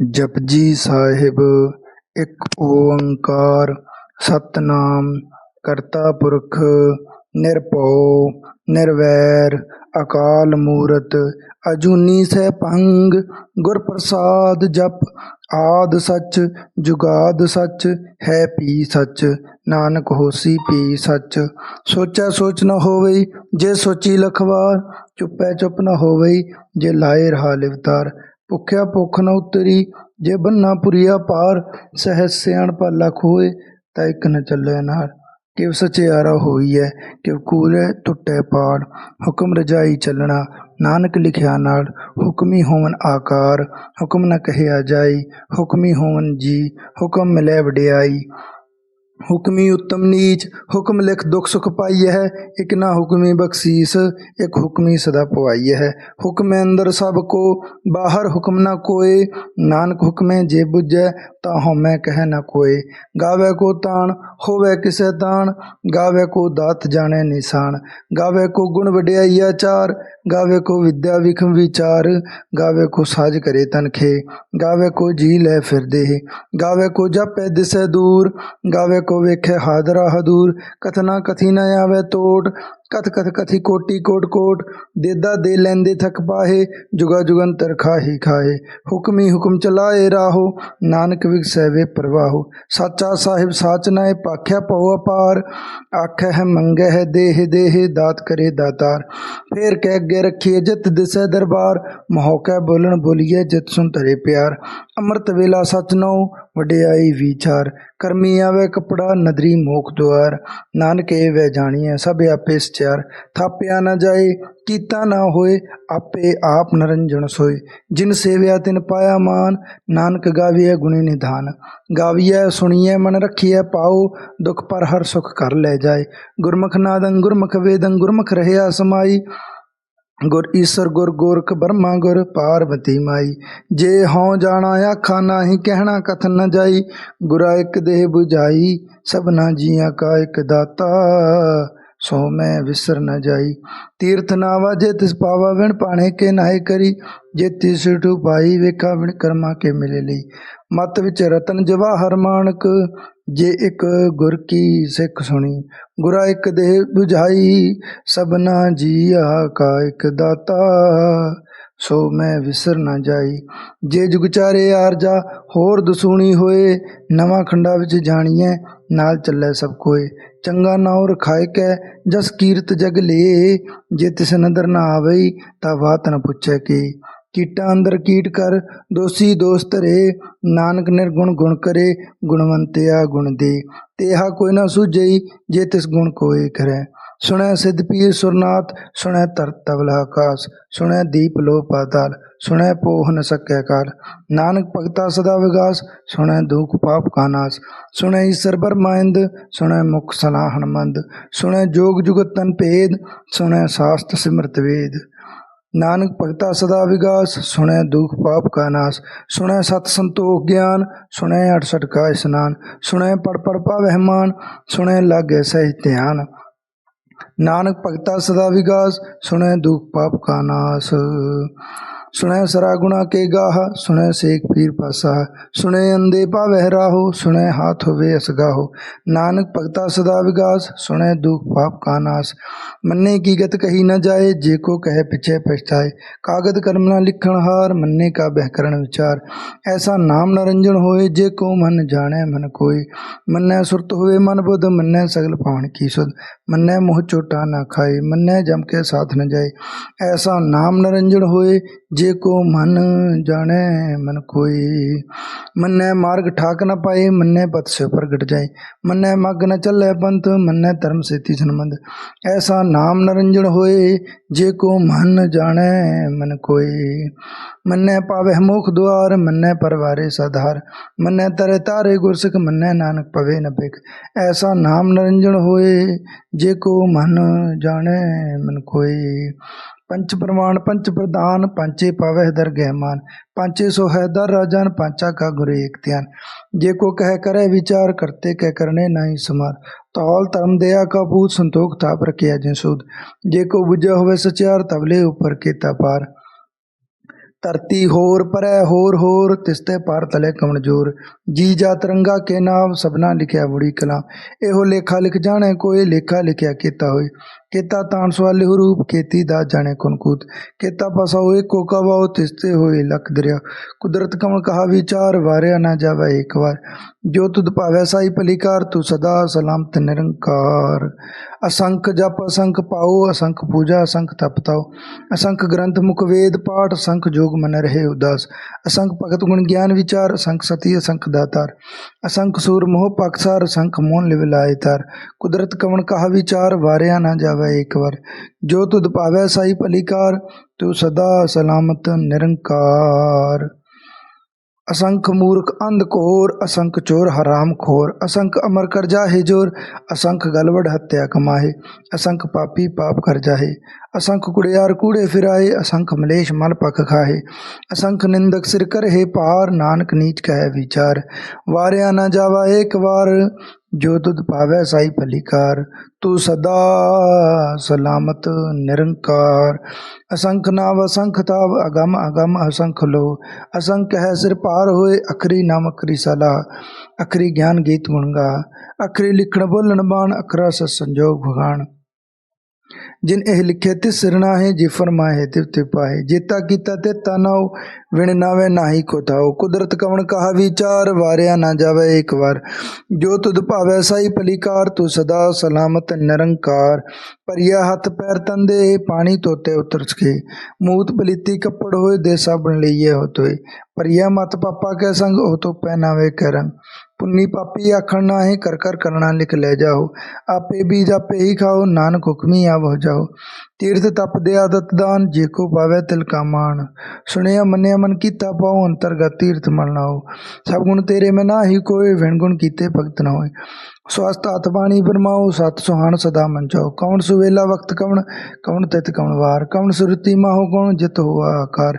ਜਪਜੀ ਸਾਹਿਬ, ਇੱਕ ਓੰਕਾਰ, ਸਤਨਾਮ, ਕਰਤਾ ਪੁਰਖ, ਨਿਰਭਉ, ਨਿਰਵੈਰ, ਅਕਾਲ ਮੂਰਤ, ਅਜੂਨੀ ਸੈਭੰਗ ਗੁਰ ਪ੍ਰਸਾਦ ਜਪ, ਆਦ ਸੱਚ, ਜੁਗਾਦ ਸੱਚ, ਹੈ ਪੀ ਸੱਚ, ਨਾਨਕ ਹੋਸੀ ਪੀ ਸੱਚ। ਸੋਚੈ ਸੋਚ ਨ ਹੋਵੇ ਜੇ ਸੋਚੀ ਲਖਵਾਰ, ਚੁੱਪੈ ਚੁੱਪ ਨ ਹੋਵੇ ਜੇ ਲਾਏ ਰਹਾ ਲਿਵਤਾਰ। ਭੁਖਿਆ ਭੁੱਖ ਨ ਉਤਰੀ, ਜੇ ਬੰਨਾ ਪੁਰੀਆ ਪਾਰ, ਸਹਿਜ ਸਿਆਣਪ ਲਖ ਹੋਏ ਤਾਂ ਇੱਕ ਨ ਚੱਲੇ ਨਾਰ। ਕਿਵ ਸਚਿਆਰਾ ਹੋਈਐ, ਕਿਵ ਕੂਲੇ ਟੁੱਟੇ ਪਾੜ ਹੁਕਮ ਰਜਾਈ ਚੱਲਣਾ, ਨਾਨਕ ਲਿਖਿਆ ਨਾਲ। ਹੁਕਮੀ ਹੋਵਨ ਆਕਾਰ, ਹੁਕਮ ਨ ਕਹਿਆ ਜਾਈ। ਹੁਕਮੀ ਹੋਵਨ ਜੀ, ਹੁਕਮ ਮਿਲੇ ਵਡਿਆਈ। ਹੁਕਮੀ ਉਤਮ ਨੀਚ, ਹੁਕਮ ਲਿਖ ਦੁਖ ਸੁਖ ਪਾਈਐ ਹੈ, ਇਕ ਨਾ ਹੁਕਮੀ ਬਖਸ਼ੀਸ, ਇਕ ਹੁਕਮੀ ਸਦਾ ਪਵਾਈਐ ਹੈ। ਹੁਕਮ ਅੰਦਰ ਸਭ ਕੋ, ਬਾਹਰ ਹੁਕਮ ਨਾ ਕੋਏ, ਨਾਨਕ ਹੁਕਮੇ ਜੇ ਬੁਝੈ, ਤਾਂ ਹਉਮੈ ਕਹਿ ਨਾ ਕੋਏ। ਗਾਵੇ ਕੋ ਤਾਣ, ਹੋਵੇ ਕਿਸੈ ਤਾਣ, ਗਾਵੇ ਕੋ ਦਾਤ ਜਾਣੈ ਨਿਸ਼ਾਨ। ਗਾਵੇ ਕੋ ਗੁਣ ਵਡਿਆਈ ਆਚਾਰ, ਗਾਵੇ ਕੋ ਵਿਦਿਆ ਵਿਖਮ ਵਿਚਾਰ, ਗਾਵੇ ਕੋ ਸਾਜ ਕਰੇ ਤਨਖੇ ਗਾਵੇ ਕੋ ਜੀ ਲੈ ਫਿਰਦੇ ਗਾਵੇ ਕੋ ਜਪੈ ਦਿਸੈ ਦੂਰ, ਗਾਵੇ ਕੋ ਵੇਖੇ ਹਾਦਰਾ ਹਦੂਰ ਕਥਨਾ ਕਥੀ ਨ ਆਵੇ ਤੋਟ। ਕਥ ਕਥ ਕਥੀ ਕੋਟੀ ਕੋਟ ਕੋਟ, ਦੇਦਾ ਦੇ ਲੈਂਦੇ ਥਕ ਪਾਹੇ, ਜੁਗਾ ਜੁਗੰਤਰ ਖਾਹੀ। ਖਾਏ ਹੁਕਮੀ ਹੁਕਮ ਚਲਾਏ ਰਾਹੋ, ਨਾਨਕ ਵਿਗਸੈ ਵੇ ਪ੍ਰਵਾਹੋ। ਸਾਚਾ ਸਾਹਿਬ ਸਾਚ ਨਾਏ, ਪਾਖਿਆ ਪਉ ਅਪਾਰ। ਆਖੈ ਹੈ ਮੰਗੈ ਹੈ ਦੇਹ ਦੇਹ, ਦਾਤ ਕਰੇ ਦਾਤਾਰ। ਫੇਰ ਕਹਿ ਅੱਗੇ ਰੱਖੀਏ ਜਿਤ ਦਿਸੈ ਦਰਬਾਰ। ਮਹੌਕੈ ਬੋਲਣ ਬੋਲੀਏ ਜਿਤ ਸੁਨ ਧਰੇ ਪਿਆਰ। ਅੰਮ੍ਰਿਤ ਵੇਲਾ ਸਚ ਨਉ ਵਡਿਆਈ ਵਿਚਾਰ। ਕਰਮੀ ਆਵੇ ਕਪੜਾ, ਨਦਰੀ ਮੋਖ ਦੁਆਰ। ਨਾਨਕ ਇਹ ਵੈ ਜਾਣੀਐ, ਸਭ ਆਪੇ ਸਚਿਆਰ ਥਾਪਿਆ ਨਾ ਜਾਏ, ਕੀਤਾ ਨਾ ਹੋਏ, ਆਪੇ ਆਪ ਨਰੰਜਣ ਸੋਏ। ਜਿਨ ਸੇਵਿਆ ਤਿਨ ਪਾਇਆ ਮਾਨ, ਨਾਨਕ ਗਾਵੀਐ ਗੁਣੇ ਨਿਧਾਨ। ਗਾਵੀਐ, ਸੁਣੀਐ, ਮਨ ਰੱਖੀਐ ਪਾਉ ਦੁਖ ਪਰ ਹਰ ਸੁਖ ਕਰ ਲੈ ਜਾਏ। ਗੁਰਮੁਖ ਨਾਦੰ ਗੁਰਮੁਖ ਵੇਦੰ, ਗੁਰਮੁਖ ਰਹਿਆ ਸਮਾਈ। ਗੁਰ ਈਸਰ ਗੁਰ ਗੋਰਖ ਬਰਮਾ ਗੁਰ ਪਾਰਵਤੀ ਮਾਈ। ਜੇ ਹਉ ਜਾਣਾ ਆਖਾ ਨਾਹੀ, ਕਹਿਣਾ ਕਥਨ ਨ ਜਾਈ। ਗੁਰਾ ਇੱਕ ਦੇਹ 부ਝਾਈ ਸਭਨਾ ਜੀਆਂ ਕਾ ਇੱਕ ਦਾਤਾ। ਸੋ ਮੈਂ ਵਿਸਰ ਨ ਜਾਈ। ਤੀਰਥ ਨਾ ਜੇ ਤਿਸ ਪਾਵਾ ਵਿਣ ਪਾਣੇ ਕੇ ਨਾਏ ਕਰੀ। ਜੇ ਤਿਸ ਟੂ ਪਾਈ ਵੇਖਾ ਵਿਣ, ਕਰਮਾ ਕੇ ਮਿਲੇ ਲਈ। ਮਤ ਵਿੱਚ ਰਤਨ ਜਵਾਹਰ ਮਾਨਕ ਜੇ ਇੱਕ ਗੁਰ ਕੀ ਸਿੱਖ ਸੁਣੀ। ਗੁਰਾ ਇੱਕ ਦੇਹ 부ਝਾਈ ਸਭਨਾ ਜੀਆ ਕਾ ਇੱਕ ਦਾਤਾ। ਸੋ ਮੈਂ ਵਿਸਰ ਨਾ ਜਾਈ। ਜੇ ਜੁਗ ਚਾਰੇ ਆਰਜਾ ਹੋਰ ਦਸੂਣੀ ਹੋਏ, ਨਵਾਂ ਖੰਡਾ ਵਿੱਚ ਜਾਣੀਐ, ਨਾਲ ਚੱਲੇ ਸਭ ਕੋਏ। ਚੰਗਾ ਨਾਉ ਰਖਾਇ ਕੈ, ਜਸ ਕੀਰਤ ਜਗ ਲੇ। ਜੇ ਤਿਸ ਨਦਰ ਨਾ ਆਵਈ, ਤਾਂ ਬਾਤ ਨ ਪੁੱਛੈ ਕੀ। ਕੀਟਾਂ ਅੰਦਰ ਕੀਟ ਕਰ, ਦੋਸੀ ਦੋਸਤ ਰੇ ਨਾਨਕ ਨਿਰਗੁਣ ਗੁਣ ਕਰੇ, ਗੁਣਵੰਤਿਆ ਗੁਣ ਦੇ। ਤੇਹਾ ਕੋਈ ਨਾ ਸੁਝਈ, ਜੇ ਤਿਸ ਗੁਣ ਕੋਏ ਕਰੈ। ਸੁਣੈ ਸਿਧ ਪੀਰ ਸੁਰਨਾਥ, ਸੁਣੈ ਧਰਤ ਤਵਲ ਆਕਾਸ, ਸੁਣੈ ਦੀਪ ਲੋ ਪਾਤਾਲ, ਸੁਣੈ ਪੋਹ ਨ ਸਕੈ ਕਾਲ। ਨਾਨਕ ਭਗਤਾ ਸਦਾ ਵਿਗਾਸ, ਸੁਣੈ ਦੁਖ ਪਾਪ ਕਾ ਨਾਸ। ਸੁਣੈ ਈਸਰ ਬਰਮਾਇੰਦ ਸੁਣੈ ਮੁਖ ਸਲਾਹਣ ਮੰਦ ਸੁਣੈ ਜੋਗ ਜੁਗਤ ਤਨ ਭੇਦ, ਸੁਣੈ ਸਾਸਤ ਸਿਮਰਤ ਵੇਦ। ਨਾਨਕ ਭਗਤਾ ਸਦਾ ਵਿਗਾਸ, ਸੁਣੈ ਦੁਖ ਪਾਪ ਕਾ ਨਾਸ। ਸੁਣੈ ਸਤ ਸੰਤੋਖ ਗਿਆਨ, ਸੁਣੈ 68 ਕਾ ਇਸਨਾਨ। ਸੁਣੈ ਪੜ ਪੜ ਪਾਵਹਿ ਮਾਨ, ਸੁਣੈ ਲਾਗੇ ਸਹਿ ਧਿਆਨ। ਨਾਨਕ ਭਗਤਾ ਸਦਾ ਵਿਗਾਸ ਸੁਣੈ ਦੁਖ ਪਾਪ ਕਾ ਨਾਸ। ਸੁਣੈ ਸਰਾ ਗੁਣਾ ਕੇ ਗਾਹ, ਸੁਣੈ ਸੇਖ ਪੀਰ ਪਾਸਾ, ਸੁਣੈ ਅੰਦੇ ਪਾਵਹਿ ਰਾਹੋ, ਸੁਣੈ ਹਾਥ ਹੋਵੇ ਅਸਗਾਹੋ ਨਾਨਕ ਭਗਤਾ ਸਦਾ ਵਿਗਾਸ, ਸੁਣੈ ਦੁਖ ਪਾਪ ਕਾ ਨਾਸ। ਮੰਨੇ ਕੀ ਗਤ ਕਹੀ ਨਾ ਜਾਏ, ਜੇ ਕੋ ਕਹੇ ਪਿਛੇ ਪਛਤਾਏ। ਕਾਗਦ ਕਰਮ ਨਾ ਲਿਖਣ ਹਾਰ, ਮੰਨੇ ਕਾ ਬਹਿਕਰਨ ਵਿਚਾਰ। ਐਸਾ ਨਾਮ ਨਰੰਜਨ ਹੋਏ, ਜੇ ਕੋ ਮਨ ਜਾਣੈ ਮਨ ਕੋਈ ਮੰਨੈ ਸੁਰਤ ਹੋਵੇ ਮਨ ਬੁੱਧ, ਮੰਨੈ ਸਗਲ ਪਾਣ ਕੀ ਸੁਧ। ਮੰਨੈ ਮੋਹ ਚੋਟਾ ਨਾ ਖਾਏ, ਮੰਨੈ ਜਮ ਕੇ ਸਾਥ ਨ ਜਾਏ। ਐਸਾ ਨਾਮ ਨਰੰਜਨ ਹੋਏ ਜੇ ਕੋ ਮਨ ਜਾਣੈ, ਮਨ ਕੋਈ। ਮੰਨੈ ਮਾਰਗ ਠਾਕ ਨਾ ਪਾਏ, ਮੰਨੈ ਪਤ ਸੇ ਪ੍ਰਗਟ ਜਾਏ। ਮੰਨੈ ਮਗ ਨ ਚੱਲੇ ਪੰਥ, ਮੰਨੈ ਧਰਮ ਸੇਤੀ ਸੰਬੰਧ। ਐਸਾ ਨਾਮ ਨਰੰਜਨ ਹੋਏ, ਜੇ ਕੋ ਮਨ ਜਾਣੈ, ਮਨ ਕੋਈ। ਮੰਨੈ ਪਾਵਹਿ ਮੁਖ ਦੁਆਰ, ਮੰਨੈ ਪਰਵਾਰੇ ਸਧਾਰ। ਮੰਨੈ ਤਰੇ ਤਾਰੇ ਗੁਰਸਿਖ, ਮੰਨੈ ਨਾਨਕ ਪਵੇ ਨ ਬਿਕ ਐਸਾ ਨਾਮ ਨਰੰਜਨ ਹੋਏ, ਜੇ ਕੋ ਮਨ ਜਾਣੈ, ਮਨ ਕੋਈ। ਪੰਚ ਪ੍ਰਮਾਣ ਪੰਚ ਪ੍ਰਦਾਨ ਪੰਚੇ ਪਾਵਹਿ ਦਰਗਹਿ ਮਾਨ, ਪੰਚੇ ਸੋ ਹੈ ਦਰ ਰਾਜਨ, ਪੰਚਾ ਕਾ ਗੁਰ ਏਕ ਧਿਆਨ। ਜੇ ਕੋ ਕਹਿ ਕਰੇ ਵਿਚਾਰ, ਕਰਤੇ ਕਹਿ ਕਰਨੇ ਨਹੀਂ ਸਮਾਰ ਤੌਲ ਧਰਮ ਦਇਆ ਕਾ ਪੂਤ ਸੰਤੋਖ ਤਾਪ ਰਖਿਆ ਜਿਨ ਸੂਦ ਜੇ ਕੋ ਬੁਝਿਆ ਹੋਵੇ ਸਚਿਆਰ ਤਵਲੇ ਉਪਰ ਕੀਤਾ ਪਾਰ। ਧਰਤੀ ਹੋਰ ਪਰੈ, ਹੋਰ ਹੋਰ ਤਿਸਤੇ ਪਾਰ ਤਲੇ ਕਮਣਜ਼ੋਰ ਜੀ ਜਾ ਤਰੰਗਾ ਕੇ ਨਾਮ, ਸਭਨਾ ਲਿਖਿਆ ਬੁੜੀ ਕਲਾ ਇਹੋ ਲੇਖਾ ਲਿਖ ਜਾਣੇ, ਕੋਈ ਲੇਖਾ ਲਿਖਿਆ ਕੀਤਾ ਹੋਈ ਕੀਤਾ ਤਾਣ ਸਵਾਲੇ ਰੂਪ, ਕੀਤੀ ਦਾ ਜਾਣੇ ਕੁਨਕੂਤ ਕੇਤਾ। ਪਸਾ ਹੋਏ ਕੋਕਾ ਵਾਓ ਤਿਸਤੇ ਹੋਏ ਲਖ ਦਰਿਆ। ਕੁਦਰਤ ਕਮਲ ਕਹਾ ਵਿਚਾਰ, ਵਾਰਿਆ ਨਾ ਜਾਵੇ ਇੱਕ ਵਾਰ। ਜੋ ਤੁਧ ਭਾਵੈ ਸਾਈ ਭਲੀਕਾਰ, ਤੂੰ ਸਦਾ ਸਲਾਮਤ ਨਿਰੰਕਾਰ। ਅਸੰਖ ਜਪ, ਅਸੰਖ ਪਾਓ, ਅਸੰਖ ਪੂਜਾ, ਅਸੰਖ ਤਪਤਾਓ ਅਸੰਖ ਗ੍ਰੰਥ, ਮੁਖ ਵੇਦ, ਪਾਠ, ਅਸੰਖ ਜੋਗ ਮਨ ਰਹੇ ਉਦਾਸ। ਅਸੰਖ ਭਗਤ ਗੁਣ ਗਿਆਨ ਵਿਚਾਰ, ਅਸੰਖ ਸਤੀ, ਅਸੰਖ ਦਾਤਾਰ। ਅਸੰਖ ਸੂਰ ਮੋਹ ਪਕਸਾਰ ਅਸੰਖ ਮੋਨ ਲਿਵ ਲਾਏ ਤਾਰ। ਕੁਦਰਤ ਕਵਣ ਕਹਾ ਵਿਚਾਰ, ਵਾਰਿਆ ਨਾ ਜਾਵੇ ਇੱਕ ਵਾਰ। ਜੋ ਤੁਧ ਭਾਵੈ ਸਾਈ ਭਲੀਕਾਰ, ਤੂੰ ਸਦਾ ਸਲਾਮਤ, ਨਿਰੰਕਾਰ। ਅਸੰਖ ਮੂਰਖ ਅੰਧ ਕੋਰ ਅਸੰਖ ਚੋਰ ਹਰਾਮ ਖੋਰ। ਅਸੰਖ ਅਮਰ ਕਰ ਜਾਹੇ ਜੋਰ, ਅਸੰਖ ਗਲਵੜ ਹੱਤਿਆ ਕਮਾਹੇ। ਅਸੰਖ ਪਾਪੀ ਪਾਪ ਕਰ ਜਾਹੇ। ਅਸੰਖ ਕੁੜਿਆਰ ਕੂੜੇ ਫਿਰਾਏ, ਅਸੰਖ ਮਲੇਸ਼ ਮਲ ਪਖ ਖਾਹੇ। ਅਸੰਖ ਨਿੰਦਕ ਸਿਰ ਕਰਹਿ ਪਾਰ ਨਾਨਕ ਨੀਚ ਕਹਿ ਵਿਚਾਰ। ਵਾਰਿਆ ਨਾ ਜਾਵਾ ਏਕ ਵਾਰ ਜੋ ਤੁਧ ਪਾਵੈ ਸਾਈ ਭਲੀਕਾਰ, ਤੂੰ ਸਦਾ ਸਲਾਮਤ, ਨਿਰੰਕਾਰ। ਅਸੰਖ ਨਾਵ ਅਸੰਖ ਤਾਵ, ਅਗਮ ਅਗਮ ਅਸੰਖ ਲੋ। ਅਸੰਖ ਹੈ ਸਿਰ ਪਾਰ ਹੋਏ, ਅਖਰੀ ਨਾਮ ਅਖਰੀ ਸਲਾ ਅਖਰੀ ਗਿਆਨ ਗੀਤ ਗੁਣਗਾ ਅਖਰੀ ਲਿਖਣ ਬੋਲਣ ਬਾਣ, ਅਖਰਾ ਸਤ ਸੰਜੋਗ ਭਗਾਨ ਜਿਨ ਇਹ ਲਿਖੇ, ਤਿਸ ਸਿਰਣਾ ਹੈ ਜੇ ਫਰਮਾਏ ਤਿਵ ਤਿਵ ਪਾਏ ਜੇਤਾ ਕੀਤਾ ਤੇ ਤਨਾਉ ਵਿਣ ਨਾਵੇ ਨਾਹੀ ਕੋ ਥਾਉ ਕੁਦਰਤ ਕਵਣ ਕਹਾ ਵਿਚਾਰ, ਵਾਰਿਆ ਨਾ ਜਾਵੇ ਇੱਕ ਵਾਰ। ਜੋ ਤੁਧ ਭਾਵੈ ਸਾਈ ਭਲੀਕਾਰ, ਤੂੰ ਸਦਾ ਸਲਾਮਤ ਨਿਰੰਕਾਰ। ਪਰਿਆ ਹੱਥ ਪੈਰ ਤੰਦੇ, ਪਾਣੀ ਤੋਤੇ ਉਤਰ ਸਕੇ। ਮੂਤ ਪਲੀਤੀ ਕੱਪੜ ਹੋਏ, ਦੇ ਸਾਬਣ ਲਈਏ ਹੋਤੋਏ। ਪਰਿਆ ਮਤ ਪਾਪਾ ਕੇ ਸੰਗ, ਉਹ ਤੋ ਪਹਿਨਾਵੇ ਕੇ ਪੁੰਨੀ ਪਾਪੀ ਆਖਣ ਨਾਹੀ ਕਰ ਕਰ ਕਰਣਾ ਲਿਖ ਲੈ ਜਾਓ। ਆਪੇ ਬੀਜ ਆਪੇ ਹੀ ਖਾਓ, ਨਾਨਕ ਹੁਕਮੀ ਆਵ ਹੋ ਜਾਓ। ਤੀਰਥ ਤਪ ਦੇ ਆਦਤ ਦਾਨ, ਜੇ ਕੋ ਪਾਵੇ ਤਿਲ ਕਾ ਮਾਨ ਸੁਣਿਆ ਮੰਨਿਆ ਮਨ ਕੀਤਾ ਪਾਉ ਅੰਤਰਗਤ ਤੀਰਥ ਮਨ ਲਾਓ। ਸਭ ਗੁਣ ਤੇਰੇ ਮੈਂ ਨਾਹੀ ਕੋਈ ਵਿਣ ਗੁਣ ਕੀਤੇ ਭਗਤ ਨਾ ਹੋਏ। ਸਵਸਤ ਹੱਥ ਬਾਣੀ ਬਰਮਾਓ ਸਤ ਸੁਹਾਣ ਸਦਾ ਮਨ ਚਾਓ ਕੌਣ ਸੁਵੇਲਾ ਵਕਤ ਕਵਣ, ਕੌਣ ਤਿਤ ਕਵਣ ਵਾਰ। ਕੌਣ ਸੁਰਤੀ ਮਾਹੋ, ਕੌਣ ਜਿਤ ਹੋਆ ਆਕਾਰ।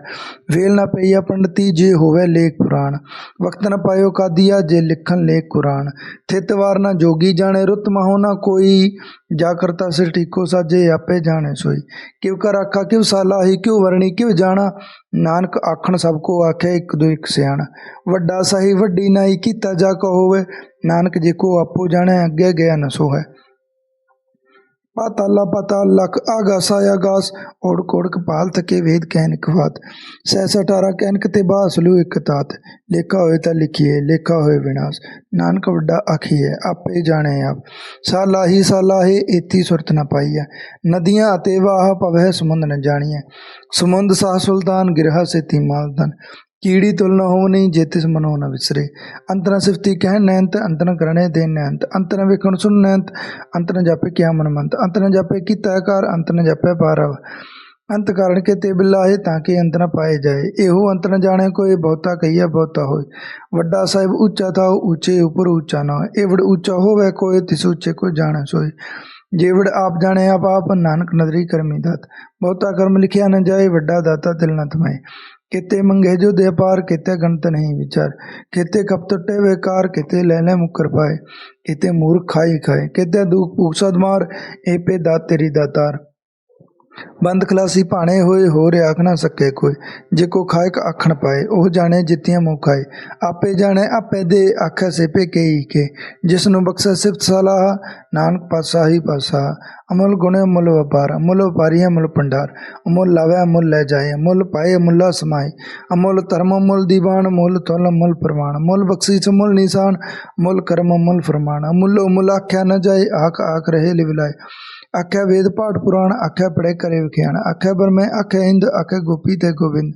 ਵੇਲ ਨਾ ਪਈਆ ਪੰਡਤੀ, ਜੇ ਹੋਵੇ ਲੇਖ ਪੁਰਾਣ। ਵਕਤ ਨ ਪਾਇਓ ਕਾਦੀਆ, ਜੇ ਲਿਖਣ ਲੇਖ ਕੁਰਾਨ। ਥਿਤ ਵਾਰ ਨਾ ਜੋਗੀ ਜਾਣੇ, ਰੁੱਤ ਮਹੋ ਨਾ ਕੋਈ। ਜਾ ਕਰਤਾ ਸਿਰ ਟੀਕੋ ਸਾਜੇ, ਆਪੇ ਜਾਣੇ ਸੋਈ। ਕਿਉ ਕਰ ਆਖਾ ਕਿਉ ਸਾਲਾ ਹੀ, ਕਿਉ ਵਰਣੀ ਕਿਉ ਜਾਣਾ। ਨਾਨਕ ਆਖਣ ਸਭ ਕੋ ਆਖੇ, ਇੱਕ ਦੋ ਇੱਕ ਸਿਆਣਾ। ਵੱਡਾ ਸਹੀ, ਵੱਡੀ ਨਾਈ, ਕੀਤਾ ਜਾ ਕੋ ਹੋਵੇ। ਨਾਨਕ ਜੇਕੋ ਆਪੋ ਜਾਣੇ, ਅੱਗੇ ਗਿਆ ਨ ਸੋ ਹੈ ਪਾਤਾਲਾ ਪਾਤਾਲ ਲਖ ਆਗਾਸ ਆਗਾਸ ਓੜ ਕੋੜ ਕਪਾਲ ਤਕੇ ਵੇਦ ਕਹਿਨ ਕਵਾਤ ਸਹਿਸ 18 ਕਹਿਨ ਕਤੇ ਬਾਸ ਇਕ ਤਾਤ। ਲੇਖਾ ਹੋਏ ਤਾਂ ਲਿਖੀਏ ਲੇਖਾ ਹੋਏ ਵਿਨਾਸ਼। ਨਾਨਕ ਵੱਡਾ ਆਖੀਏ ਆਪੇ ਜਾਣੇ ਆਪ। ਸਾਲਾ ਹੀ ਸਾਲਾ ਹੀ ਏਤੀ ਸੁਰਤ ਨ ਪਾਈਐ। ਨਦੀਆਂ ਅਤੇ ਵਾਹ ਪਵਹਿ ਸਮੁੰਦ ਨ ਜਾਣੀਐ। ਸਮੁੰਦ ਸਾਹ ਸੁਲਤਾਨ, ਗਿਰਹਾ ਸੇਤੀ ਮਾਲਦਨ। ਕੀੜੀ ਤੁਲ ਨ ਹੋਵਨੀ ਜੇ ਤਿਸ ਮਨੋ ਨ ਵਿਸਰੇ। ਅੰਤਰ ਸਿਫਤੀ ਕਹਿ ਨੈਂਤ ਅੰਤਨ ਕਰਣੇ ਦੇ ਨੈਂਤ। ਅੰਤਰ ਵੇਖਣ ਸੁਣ ਨੈਂਤ, ਅੰਤਰ ਜਾਪੇ ਕਿਆ ਮਨ ਮੰਤ ਜਾਪੇ ਕੀਤਾ ਕਰ ਅੰਤਰ ਜਾਪੇ ਪਾਰਵ। ਅੰਤ ਕਾਰਣ ਕੇ ਤੇ ਬਿਲਾਹੇ ਤਾਂ ਕਿ ਅੰਤ ਨ ਪਾਏ ਜਾਏ। ਇਹੋ ਅੰਤ ਨ ਜਾਣੇ ਕੋਈ, ਬਹੁਤਾ ਕਹੀਆ ਬਹੁਤਾ ਹੋਏ। ਵੱਡਾ ਸਾਹਿਬ ਉੱਚਾ ਥਾ ਉੱਚੇ ਉਪਰ ਉੱਚਾ ਨਾ ਹੋਏ। ਏਵੜ ਉੱਚਾ ਹੋਵੇ ਕੋਈ, ਤਿਸ ਉੱਚੇ ਕੋ ਜਾਣੈ ਸੋਏ। ਜੇਵੜ ਆਪ ਜਾਣੇ, ਆਪ ਆਪ ਨਾਨਕ ਨਦਰੀ ਕਰਮੀ ਦਾਤ। ਬਹੁਤਾ ਕਰਮ ਲਿਖਿਆ ਨ ਜਾਏ, ਵੱਡਾ ਦਾਤਾ ਦਿਲ ਨ ਥਮਾਏ ਕਿਤੇ ਮੰਗੇ ਜੋ ਦੇ ਪਾਰ, ਕਿਤੇ ਗਣਤ ਨਹੀਂ ਵਿਚਾਰ। ਕਿਤੇ ਕਪ ਟੁੱਟੇ ਵੇਕਾਰ ਕਿਤੇ ਲੈ ਲੈ ਮੁਕਰ ਪਾਏ। ਕਿਤੇ ਮੂਰਖ ਖਾਈ ਖਾਏ। ਕਿਤੇ ਦੁਖ ਭੂਖ ਸਦ ਮਾਰ ਏਪੇ ਦਾਤ ਤੇਰੀ ਦਾਤਾਰ ਬੰਦ ਖਲਾਸੀ ਭਾਣੇ ਹੋਏ ਹੋ ਰਿਆ ਆਖ ਨਾ ਸਕੇ ਕੋਈ। ਜੇ ਕੋ ਖਾਇਕ ਆਖਣ ਪਾਏ, ਉਹ ਜਾਣੇ ਜਿੱਤੀਆਂ ਮੂੰਹ ਖਾਏ ਆਪੇ ਜਾਣੇ, ਆਪੇ ਦੇ ਆਖੇ ਸੇਪੇ ਕਈ ਕੇ। ਜਿਸ ਨੂੰ ਬਖਸ਼ੇ ਸਿਫਤ ਸਲਾਹ, ਨਾਨਕ ਪਾਸਾ ਹੀ ਪਾਸਾ ਅਮਲ ਗੁਣੇ ਮੁੱਲ ਵਪਾਰ, ਮੁੱਲ ਵਪਾਰੀਆਂ ਮੁੱਲ ਭੰਡਾਰ। ਅਮੁੱਲ ਲਾਵੇ, ਮੁੱਲ ਲੈ ਜਾਏ, ਮੁੱਲ ਪਾਏ, ਮੁੱਲਾ ਸਮਾਏ। ਅਮੁੱਲ ਧਰਮ, ਮੁੱਲ ਦੀਵਾਨ, ਮੁੱਲ ਤੁਲ, ਮੁੱਲ ਪ੍ਰਮਾਣ। ਮੁੱਲ ਬਖਸ਼ੀਸ, ਮੁੱਲ ਨਿਸ਼ਾਨ, ਮੁੱਲ ਕਰਮ, ਮੁੱਲ ਫਰਮਾਨ। ਅਮੁੱਲੋ ਮੁੱਲ ਆਖਿਆ ਨਾ ਜਾਏ, ਆਖ ਆਖ ਰਹੇ ਲਿਵਲਾਏ। ਆਖਿਆ, ਵੇਦ ਪਾਠ ਪੁਰਾਣ ਆਖਿਆ ਪੜੇ ਕਰੇ ਵਿਖਿਆਨ ਆਖਿਆ ਬਰਮੈ ਆਖਿਆ, ਇੰਦ ਆਖਿਆ, ਗੋਪੀ ਤੇ ਗੋਬਿੰਦ।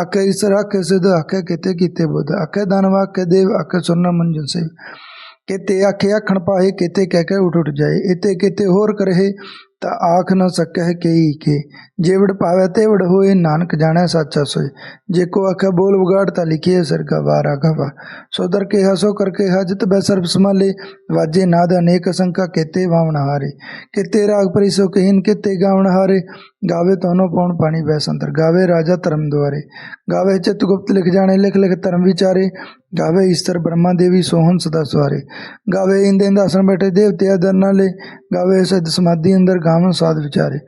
ਆਖਿਆ ਈਸਰ ਆਖਿਆ ਸਿਧ ਆਖਿਆ, ਕਿਤੇ ਕੀਤੇ ਬੁੱਧ। ਆਖਿਆ ਦਾਨਵ ਆਖਿਆ, ਦੇਵ ਆਖਿਆ ਸੁਰਨਾ ਮੰਜਨ ਸੇ ਕਿਤੇ ਆਖੇ, ਆਖਣ ਪਾਏ, ਕਿਤੇ ਕਹਿ ਕੇ ਉਠ ਉਠ ਜਾਏ। ਇਤੇ ਕਿਤੇ ਹੋਰ ਕਰਹਿ ਤਾਂ ਆਖ ਨ ਸਕਹਿ ਕਈ ਕੇ। ਜੇਵੜ ਪਾਵੇ ਤੇਵੜ ਹੋਏ, ਨਾਨਕ ਜਾਣੈ ਸਾਚਾ ਸੋਏ। ਜੇ ਕੋ ਆਖੇ ਬੋਲ ਵਿਗਾੜ ਤਾਂ ਲਿਖੀਏ ਸਰਗਾ ਵਾਰਾ ਗਵਾ ਸੋ ਕੇ ਹਸੋ ਕਰਕੇ ਹਜਤ ਬੈ ਸਰਬ ਸਮਾਲੇ ਵਾਜੇ ਨਾਦ ਅਨੇਕ ਸੰਕਾ ਕਿਤੇ ਵਾਵਣ ਹਾਰੇ। ਕਿਤੇ ਰਾਗ ਪਰਿਸੋ ਕਹੀਨ ਕਿਤੇ ਗਾਵਣ ਹਾਰੇ। ਗਾਵੇ ਤੋਨੋ ਪਉਣ ਪਾਣੀ ਬੈ ਸੰਤਰ। ਗਾਵੇ ਰਾਜਾ ਧਰਮ ਦੁਆਰੇ। ਗਾਵੇ ਚਿਤ ਗੁਪਤ ਲਿਖ ਜਾਣੇ, ਲਿਖ ਲਿਖ ਧਰਮ ਵਿਚਾਰੇ। ਗਾਵੇ ਇਸਤਰ ਬ੍ਰਹਮਾ ਦੇਵੀ ਸੋਹਣ ਸਦਾ ਸਵਾਰੇ। ਗਾਵੇ ਇੰਦੇ ਇੰਦ ਆਸਣ ਬੈਠੇ ਦੇਵਤੇ ਦਰ ਨਾਲੇ ਗਾਵੇ ਸਦ ਸਮਾਧੀ ਅੰਦਰ ਗਾਵਨ ਸਾਧ ਵਿਚਾਰੇ।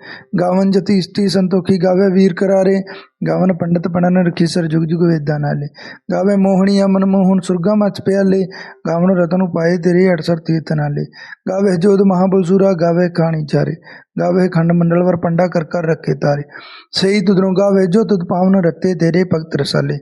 ਗਾਵਨ ਜਤੀ ਇਸਤੀ ਸੰਤੋਖੀ ਗਾਵੇ ਵੀਰ ਕਰਾਰੇ। ਗਾਵਨ ਪੰਡਤ ਪੜਨ ਰਖੀ ਸਰ ਜੁਗ ਜੁਗ ਵੇਦਾਂ ਨਾਲੇ ਗਾਵੇ ਮੋਹਣੀ ਅਮਨ ਮੋਹਨ ਸੁਰਗਾ ਮਚ ਪਿਆਲੇ। ਗਾਵਨ ਰਤਨ ਪਾਏ ਤੇਰੇ ਅਠਸਰ ਤੀਰਥ ਨਾਲੇ। ਗਾਵੇ ਜੋਧ ਮਹਾਬਲਸੂਰਾ ਗਾਵੇ ਖਾਣੀ ਚਾਰੇ। ਗਾਵੇ ਖੰਡ ਮੰਡਲ ਵਰ ਪੰਡਾ ਕਰ ਕਰ ਰੱਖੇ ਤਾਰੇ। ਸਹੀ ਤੁਧਰੋਂ ਗਾਵੇ ਜੋ ਤੁਦ ਪਾਵਨ ਰਤੇ ਤੇਰੇ ਭਗਤ ਰਸਾਲੇ।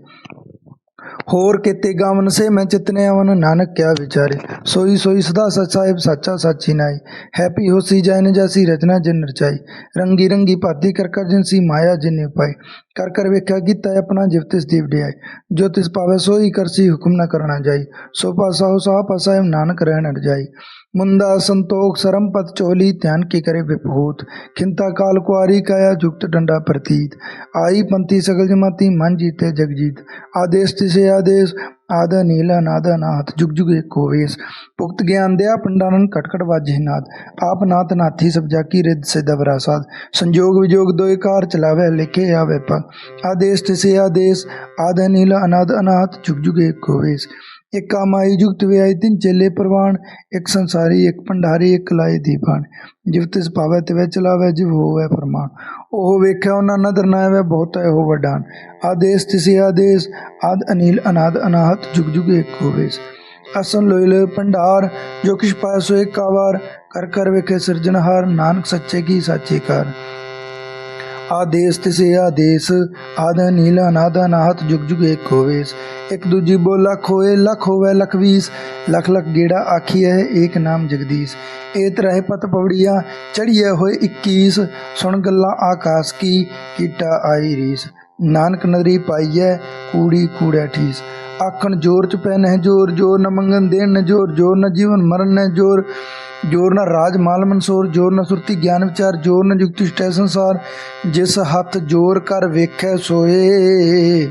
ਹੋਰ ਕੀਤੇ ਗਾਵਨ ਸੇ ਮੈਂ ਚਿਤਨੇ ਅਵਨ, ਨਾਨਕ ਕਿਆ ਵਿਚਾਰੇ। ਸੋਈ ਸੋਈ ਸਦਾ ਸਚ ਸਾਹਿਬ, ਸਾਚਾ ਸਾਚੀ ਨਾਈ। ਹੈਪੀ ਹੋਸੀ ਜੈਨ ਜੈਸੀ ਰਚਨਾ ਜਿਨ ਰਚਾਈ। ਰੰਗੀ ਰੰਗੀ ਭਾਤੀ ਕਰ ਕਰ ਜਿਨ ਸੀ ਮਾਇਆ ਜਿਨੇ ਪਾਈ। ਕਰ ਕਰ ਵੇਖਿਆ ਕੀਤਾ ਆਪਣਾ ਜਿਵ ਤਿਸ ਦੀ ਵਡਿਆਈ ਜੋ ਤਿਸ ਪਾਵੇ ਸੋਈ ਕਰਸੀ ਹੁਕਮ ਨਾ ਕਰਨਾ ਜਾਈ। ਸੋ ਪਾਸਾ ਹੋ ਸਾ ਪਾਸਾ, ਨਾਨਕ ਰਹਿਣ ਅੜ ਜਾਈ ਮੁੰਦਾ ਸੰਤੋਖ ਸਰਮ ਪਤ ਚੋਲੀ ਧਿਆਨ ਕੀ ਕਰੇ ਵਿਭੂਤ, ਖਿੰਤਾ ਕਾਲ ਕੁਆਰੀ ਕਾਇਆ ਜੁਗਤ ਡੰਡਾ ਪ੍ਰਤੀਤ। ਆਈ ਪੰਤੀ ਸਗਲ ਜਮਾਤੀ ਮਨ ਜੀਤੇ ਜਗਜੀਤ ਆਦੇਸ਼ ਤਿਸੇ ਆਦੇਸ਼, ਆਦ ਨੀਲਾ ਨਾਦ ਨਾਥ, ਜੁਗ ਜੁਗ ਏਕ ਹੋਵੇਸ ਪੁਖਤ ਗਿਆਨ ਦਿਆ ਪੰਡਾਨਨ ਕਟਕਟ ਵਾਜੇ ਨਾਦ। ਆਪ ਨਾਥ ਨਾਥੀ ਸਭ ਜਾਕੀ ਰਿਦ ਸਿਧ। ਵਰਾਸਾਦ ਸੰਜੋਗ ਵਿਜੋਗ ਦੋਇ ਕਾਰ ਚਲਾਵੇ ਲਿਖੇ ਆਵੇ ਪਗ ਆਦੇਸ਼ ਤਿਸੇ ਆਦੇਸ਼, ਆਦ ਨੀਲਾ ਅਨਾਦ ਅਨਾਥ, ਜੁਗ ਜੁਗ ਏਕ ਹੋਵੇਸ ਇੱਕ ਕਾਮਾਈ ਜੁਗਤ ਵਿਆਈ ਤਿੰਨ ਚੇਲੇ ਪ੍ਰਵਾਨ ਇੱਕ ਸੰਸਾਰੀ ਇੱਕ ਭੰਡਾਰੀ ਇੱਕ ਲਾਏ ਦੀਪਾਨ ਜਿਵ ਤਿਸ ਭਾਵੈ ਤਿਵੈ ਚਲਾਵੈ ਜਿਵ ਹੋਵੈ ਫਰਮਾਨ ਉਹ ਵੇਖਿਆ ਉਹਨਾਂ ਨਦਰ ਨਾ ਆਵੈ ਬਹੁਤ ਹੈ ਉਹ ਵਡਾਨ ਆਦੇਸ਼ ਤਿਸੇ ਆਦੇਸ਼ ਆਦ ਅਨੀਲ ਅਨਾਦ ਅਨਾਹਤ ਜੁਗ ਜੁਗ ਏਕ ਹੋਵੇਸ ਅਸਨ ਲੋਇਲ ਭੰਡਾਰ ਜੋ ਕਿਛ ਪਾਇ ਸੋ ਏਕ ਕਾਵਾਰ ਕਰ ਕਰ ਵੇਖੇ ਸਿਰਜਣਹਾਰ ਨਾਨਕ ਸੱਚੇ ਕੀ ਸਾਚੇ ਕਰ ਆਦੇਸ ਤਿਸੇ ਆਦੇਸ, ਆਦ ਨੀਲ ਅਨਾਦ ਅਨਾਹਤ ਜੁਗ ਜੁਗ ਏਕ ਹੋਵੇਸ। ਇੱਕ ਦੂਜੀ ਬੋ ਲੱਖ ਹੋਏ ਹੋਵੇ ਲੱਖ ਵੀਸ। ਲੱਖ ਗੇੜਾ ਆਖੀ ਹੈ ਏਕ ਨਾਮ ਜਗਦੀਸ਼। ਏਤ ਰਹਿ ਪਤ ਪਵੜੀਆਂ ਚੜੀਏ ਹੋਏ 21 ਸੁਣ ਗੱਲਾਂ ਆਕਾਸ ਕੀ, ਕੀਟਾ ਆਈ ਰੀਸ। ਨਾਨਕ ਨਦਰੀ ਪਾਈਐ, ਕੂੜੀ ਕੂੜਾ ਠੀਸ। ਆਖਣ ਜੋਰ ਚ ਪੈ ਨਹਿ ਜੋਰ ਜੋਰ ਨ ਮੰਗਨ ਦੇਣ ਨ ਜੋਰ ਜੋਰ ਨ ਜੀਵਨ ਮਰਨ ਨ ਜੋਰ। ਜੋਰ ਰਾਜ ਮਾਲ ਮਨਸੂਰ, ਜੋਰ ਨ ਸੁਰਤੀ ਗਿਆਨ ਵਿਚਾਰ, ਜੋਰ ਨ ਜੁਗਤੀ ਸਟੈ ਸੰਸਾਰ, ਜਿਸ ਹੱਥ ਜੋਰ ਕਰ ਵੇਖੈ ਸੋਏ।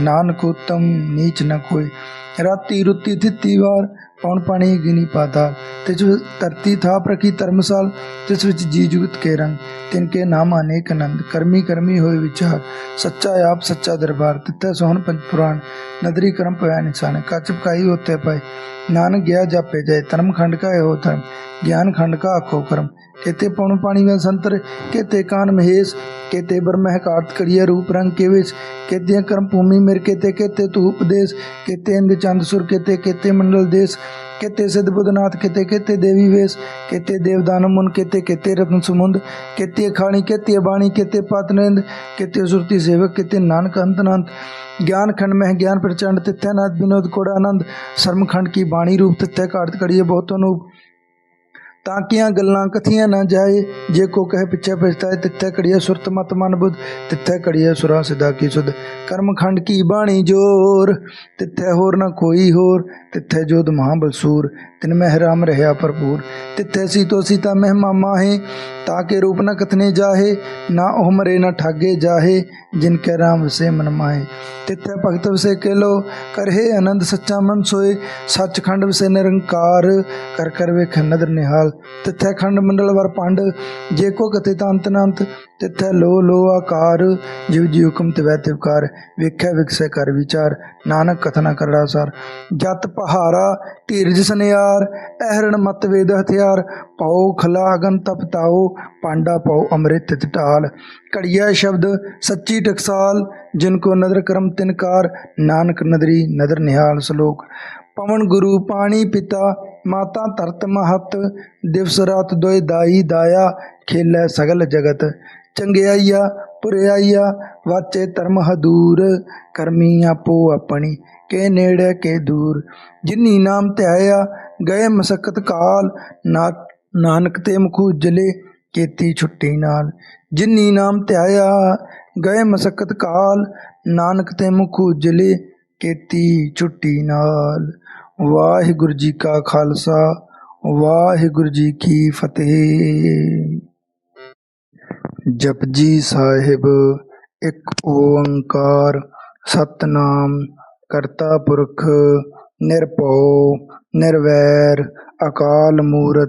ਨਾਨਕ ਉਤਮ, ਨੀਚ ਨ ਕੋਏ ਰਾਤੀ ਰੁੱਤੀ ਥਿੱਤੀ ਵਾਰ, ਪੌਣ ਪਾਣੀ ਗਿਨੀ ਪਾਤਾਲ ਤਿਸ ਵਿੱਚ ਧਰਤੀ ਥਾਪ ਰਖੀ ਧਰਮਸਾਲ, ਤਿਸ ਵਿੱਚ ਜੀ ਜੁਗਤ ਕੇ ਰੰਗ। ਤਿਨ ਕੇ ਨਾਮ ਅਨੇਕ ਆਨੰਦ, ਕਰਮੀ ਕਰਮੀ ਹੋਏ ਵਿਚਾਰ। ਸੱਚਾ ਆਪ, ਸੱਚਾ ਦਰਬਾਰ, ਤਿੱਥੇ ਸੋਹਣ ਪੰਜ ਪੁਰਾਣ। ਨਦਰੀ ਕਰਮ ਪਿਆ ਨਿਸ਼ਾਨ, ਕਚ ਪਕਾਈ ਹੋਤੇ ਪਏ। ਨਾਨਕ ਗਿਆ ਜਾਪੇ ਜਾਏ, ਧਰਮ ਖੰਡ ਕਾ ਇਹੋ ਧਰਮ। ज्ञान खंड का आखो कर्म केते पौण पाणी में संतर केते कान महेश केते ब्रह्म कार्त करिय रूप रंग के विष केते कर्म भूमि मेर केते केते तू उपदेश केते इंद चंद सुर केते केते मंडल देश केते सिद्ध बुधनाथ केते केते देवी वेश केते देवदान मुन केते केते रत्न सुमुंद केते अखाणी केते अबाणी केते पातनेंद केते सुरति सेवक केते नानक अंत अनंत ज्ञान खंड में ज्ञान प्रचंड तिथ्य नाथ विनोद कोड़ा आनंद शर्म खंड की बाणी रूप तिथ्य कार्त करिए बहुत अनूप ਤਾਂ ਕੀਆਂ ਗੱਲਾਂ ਕਥੀਆਂ ਨਾ ਜਾਏ? ਜੇ ਕੋ ਕਹੇ ਪਿੱਛੇ ਪਛਤਾਏ ਤਿੱਥੇ ਕੜੀਏ ਸੁਰਤ ਮਤ ਮਨ ਬੁੱਧ। ਤਿੱਥੇ ਕੜੀਏ ਸੁਰਾ ਸਿਦਾ ਕੀ ਸੁਧ। ਕਰਮ ਖੰਡ ਕੀ ਬਾਣੀ ਜੋਰ? ਤਿੱਥੇ ਹੋਰ ਨਾ ਕੋਈ ਹੋਰ। ਤਿੱਥੇ ਜੋਦ ਮਹਾਬਲਸੂਰ ਤਿਨ ਮਹਿ ਰਾਮ ਰਹਿਆ ਭਰਪੂਰ। ਤਿੱਥੇ ਸੀਤੋ ਸੀਤਾ ਮਹਿਮਾ ਮਾਹੇ ਤਾਕੇ ਰੂਪ ਨ ਕਥਨੇ ਜਾਹੇ। ਨਾ ਉਹ ਮਰੇ ਨਾ ਠਾਗੇ ਜਾਹੇ। ਜਿਨ ਕੈ ਰਾਮ ਵਸੇ ਮਨ ਮਾਹੇ। ਤਿੱਥੇ ਭਗਤ ਵਸੇ ਕੇ ਲੋ ਕਰਹੇ ਆਨੰਦ ਸੱਚਾ ਮਨ ਸੋਏ। ਸੱਚਖੰਡ ਵਸੇ ਨਿਰੰਕਾਰ। ਕਰ ਕਰ ਵੇਖ ਨਦਰ ਨਿਹਾਲ। ਤਿੱਥੇ ਖੰਡ ਮੰਡਲ ਵਰ ਪੰਡ, ਜੇ ਕੋ ਕਥੇ ਤਾਂ ਅੰਤ ਨਾ ਅੰਤ ਲੋ ਲੋ ਆਕਾਰ ਜਿਵ ਜੀ ਹੁਕਮ ਤਿਵੈ ਤਿਵਕਾਰ ਵੇਖੈ ਵਿਕਸੈ ਕਰ ਵਿਚਾਰ, ਨਾਨਕ ਕਥਨਾ ਕਰੜਾ ਸਾਰ। ਜਤ ਪਹਾਰਾ, ਧੀਰਜ ਸਨਿਆਰ, ਅਹਰਣ ਮਤ ਵੇਦ ਹਥਿਆਰ ਪਾਉ ਖਲਾ ਅਗਨ ਤਪਤਾਓ ਪਾਂਡਾ ਪਾਉ ਅੰਮ੍ਰਿਤ ਟਾਲ ਕੜੀਆ ਸ਼ਬਦ, ਸੱਚੀ ਟਕਸਾਲ, ਜਿਨ ਕੋ ਨਦਰ ਕਰਮ ਤਿਨਕਾਰ ਨਾਨਕ ਨਦਰੀ ਨਦਰ ਨਿਹਾਲ ਸ਼ਲੋਕ। ਪਵਨ ਗੁਰੂ ਪਾਣੀ ਪਿਤਾ ਮਾਤਾ ਧਰਤ ਮਹਤ, ਦਿਵਸ ਰਾਤ ਦੋਇ ਦਾਈ ਦਾਇਆ, ਖੇਲੇ ਸਗਲ ਜਗਤ। ਚੰਗਿਆਈਆ ਪੁਰਿਆਈਆ ਵਾਚੇ ਧਰਮ ਹਦੂਰ, ਕਰਮੀ ਆਪੋ ਆਪਣੀ, ਕੇ ਨੇੜੇ ਕੇ ਦੂਰ। ਜਿਨੀ ਨਾਮ ਧਿਆਇਆ, ਗਏ ਮਸਕਤ ਕਾਲ ਨਾ ਨਾਨਕ ਤੇ ਮੁਖ ਉਜਲੇ, ਕੀਤੀ ਛੁੱਟੀ ਨਾਲ। ਜਿਨੀ ਨਾਮ ਧਿਆਇਆ, ਗਏ ਮਸਕਤ ਕਾਲ, ਨਾਨਕ ਤੇ ਮੁਖ ਉਜਲੇ, ਕੀਤੀ ਛੁੱਟੀ ਨਾਲ। ਵਾਹਿਗੁਰੂ ਜੀ ਕਾ ਖਾਲਸਾ, ਵਾਹਿਗੁਰੂ ਜੀ ਕੀ ਫਤਿਹ। ਜਪਜੀ ਸਾਹਿਬ, ਇੱਕ ਓੰਕਾਰ, ਸਤਨਾਮ, ਕਰਤਾ ਪੁਰਖ, ਨਿਰਭਉ, ਨਿਰਵੈਰ, ਅਕਾਲ ਮੂਰਤ